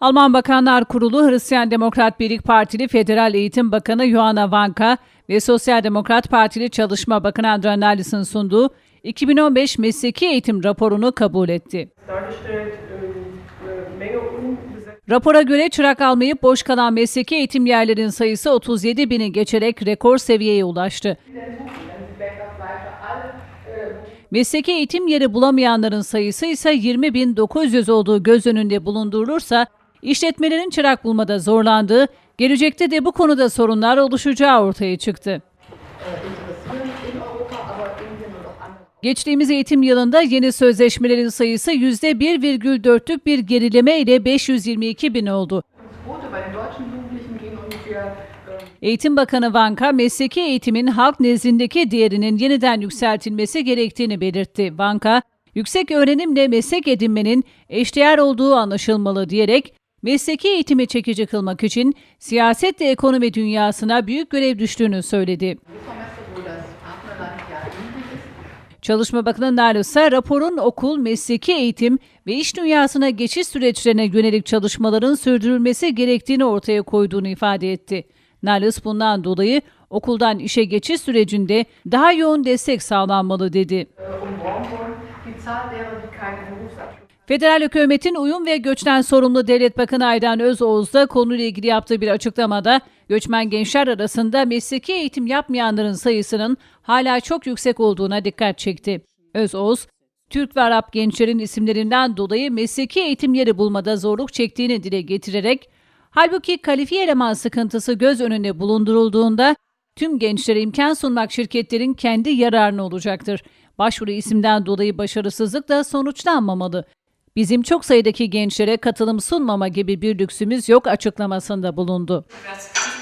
Alman Bakanlar Kurulu Hristiyan Demokrat Birlik Partili Federal Eğitim Bakanı Johanna Vanka ve Sosyal Demokrat Partili Çalışma Bakanı Andrea Nahlis'in sunduğu 2015 mesleki eğitim raporunu kabul etti. Rapora göre çırak almayıp boş kalan mesleki eğitim yerlerin sayısı 37 bini geçerek rekor seviyeye ulaştı. Mesleki eğitim yeri bulamayanların sayısı ise 20.900 olduğu göz önünde bulundurulursa işletmelerin çırak bulmada zorlandığı, gelecekte de bu konuda sorunlar oluşacağı ortaya çıktı. Geçtiğimiz eğitim yılında yeni sözleşmelerin sayısı %1,4'lük bir gerileme ile 522 bin oldu. Eğitim Bakanı Vanka, mesleki eğitimin halk nezdindeki değerinin yeniden yükseltilmesi gerektiğini belirtti. Vanka, yüksek öğrenimle meslek edinmenin eşdeğer olduğu anlaşılmalı diyerek, mesleki eğitimi çekici kılmak için siyaset ve ekonomi dünyasına büyük görev düştüğünü söyledi. Çalışma Bakanı Narlısa raporun okul, mesleki eğitim ve iş dünyasına geçiş süreçlerine yönelik çalışmaların sürdürülmesi gerektiğini ortaya koyduğunu ifade etti. Narlıs bundan dolayı okuldan işe geçiş sürecinde daha yoğun destek sağlanmalı dedi. Federal hükümetin uyum ve göçten sorumlu Devlet Bakanı Aydan Özoğuz da konuyla ilgili yaptığı bir açıklamada göçmen gençler arasında mesleki eğitim yapmayanların sayısının hala çok yüksek olduğuna dikkat çekti. Özoğuz, Türk ve Arap gençlerin isimlerinden dolayı mesleki eğitim yeri bulmada zorluk çektiğini dile getirerek, halbuki kalifiye eleman sıkıntısı göz önünde bulundurulduğunda tüm gençlere imkan sunmak şirketlerin kendi yararına olacaktır. Başvuru isimden dolayı başarısızlık da sonuçlanmamalı. Bizim çok sayıdaki gençlere katılım sunmama gibi bir lüksümüz yok açıklamasında bulundu. That's